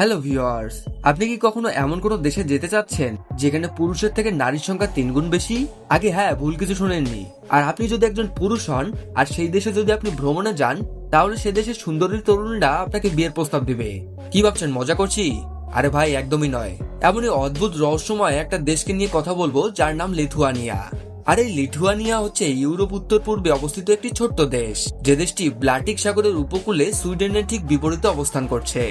Hello viewers আপনি কি কখনো এমন কোনো দেশে যেতে চাচ্ছেন যেখানে পুরুষের থেকে নারীর সংখ্যা তিন গুণ বেশি? আগে হ্যাঁ ভুল কিছু শুনেননি। আর আপনি যদি একজন পুরুষ হন, আর সেই দেশে যদি আপনি ভ্রমণে যান, তাহলে সে দেশের সুন্দরী তরুণীরা আপনাকে বিয়ের প্রস্তাব দিবে। কি ভাবছেন, মজা করছি? আরে ভাই, একদমই নয়। এমনই অদ্ভুত রহস্যময় একটা দেশকে নিয়ে কথা বলব যার নাম লিথুয়ানিয়া। আর এই লিথুয়ানিয়া হচ্ছে ইউরোপ উত্তর পূর্বে অবস্থিত একটি ছোট্ট দেশ। যে দেশটি ব্লাটিক সাগরের উপকূলে সুইডেনের ঠিক বিপরীতে অবস্থান করছে।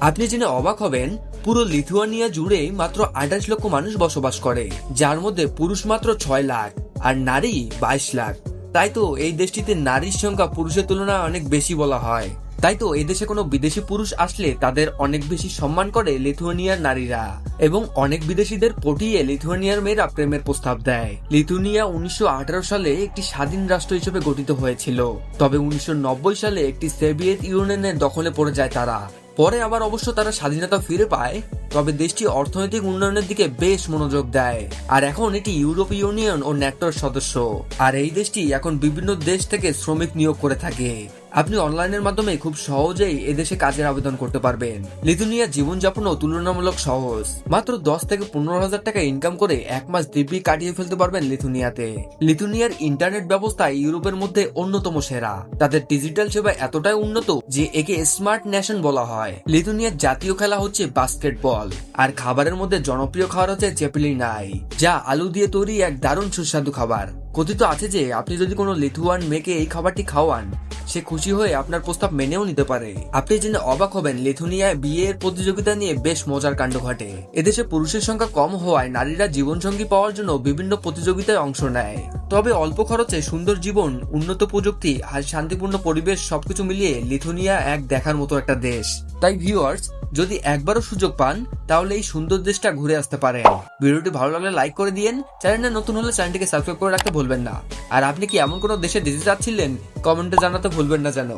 আপনি জেনে অবাক হবেন, পুরো লিথুয়ানিয়া জুড়ে মাত্র আঠাশ লক্ষ মানুষ বসবাস করে, যার মধ্যে পুরুষ মাত্র ছয় লাখ আর নারী বাইশ লাখ। তাই তো এই দেশটিতে নারীর সংখ্যা পুরুষের তুলনায় অনেক বেশি বলা হয়। তাই তো এদেশে কোনো বিদেশি পুরুষ আসলে তাদের অনেক বেশি সম্মান করে লিথুয়ানিয়ার নারীরা। এবং অনেক বিদেশিদের পটিয়ে লিথুয়ানিয়ার মেয়েরা প্রেমের প্রস্তাব দেয়। লিথুয়ানিয়া উনিশশো সালে একটি স্বাধীন রাষ্ট্র হিসেবে গঠিত হয়েছিল। তবে উনিশশো নব্বই সালে একটি সোভিয়েত ইউনিয়নের দখলে পড়ে যায় তারা। পরে আবার অবশ্য তারা স্বাধীনতা ফিরে পায়। তবে দেশটি অর্থনৈতিক উন্নয়নের দিকে বেশ মনোযোগ দেয়। আর এখন এটি ইউরোপীয় ইউনিয়ন ও ন্যাটোর সদস্য। আর এই দেশটি এখন বিভিন্ন দেশ থেকে শ্রমিক নিয়োগ করে থাকে। আপনি অনলাইনের মাধ্যমে খুব সহজেই এদেশে কাজের আবেদন করতে পারবেন। লিথুনিয়ার জীবনযাপনও তুলনামূলক সহজ। মাত্র দশ থেকে পনেরো হাজার টাকা ইনকাম করে এক মাস দিব্যি কাটিয়ে ফেলতে পারবেন লিথুনিয়াতে। লিথুনিয়ার ইন্টারনেট ব্যবস্থা ইউরোপের মধ্যে অন্যতম সেরা। তাদের ডিজিটাল সেবা এতটাই উন্নত যে একে স্মার্ট ন্যাশন বলা হয়। লিথুনিয়ার জাতীয় খেলা হচ্ছে বাস্কেটবল। আর খাবারের মধ্যে জনপ্রিয় খাবার হচ্ছে চেপলিনাই যা আলু দিয়ে তৈরি এক দারুণ সুস্বাদু খাবার। কথিত আছে যে, আপনি যদি কোনো লিথুয়ান মেয়েকে এই খাবারটি খাওয়ান, সে খুশি হয়ে আপনার প্রস্তাব মেনেও নিতে পারে। আপনি জেনে অবাক হবেন, লিথুনিয়ায় বিয়ের প্রতিযোগিতা নিয়ে বেশ মজার কাণ্ড ঘটে। এদেশে পুরুষের সংখ্যা কম হওয়ায় নারীরা জীবনসঙ্গী পাওয়ার জন্য বিভিন্ন প্রতিযোগিতায় অংশ নেয়। তবে অল্প খরচে সুন্দর জীবন, উন্নত প্রযুক্তি আর শান্তিপূর্ণ পরিবেশ সবকিছু মিলিয়ে লিথুনিয়া এক দেখার মতো একটা দেশ। তাই ভিউয়ার্স যদি একবারও সুযোগ পান, তাহলে এই সুন্দর দেশটা ঘুরে আসতে পারেন। ভিডিওটি ভালো লাগলে লাইক করে দিয়েন চ্যানেলে নতুন হলে চ্যানেলটিকে সাবস্ক্রাইব করে রাখতে ভুলবেন না। আর আপনি কি এমন কোনো দেশে যেতে চাচ্ছিলেন? কমেন্টে জানাতে ভুলবেন না যেন।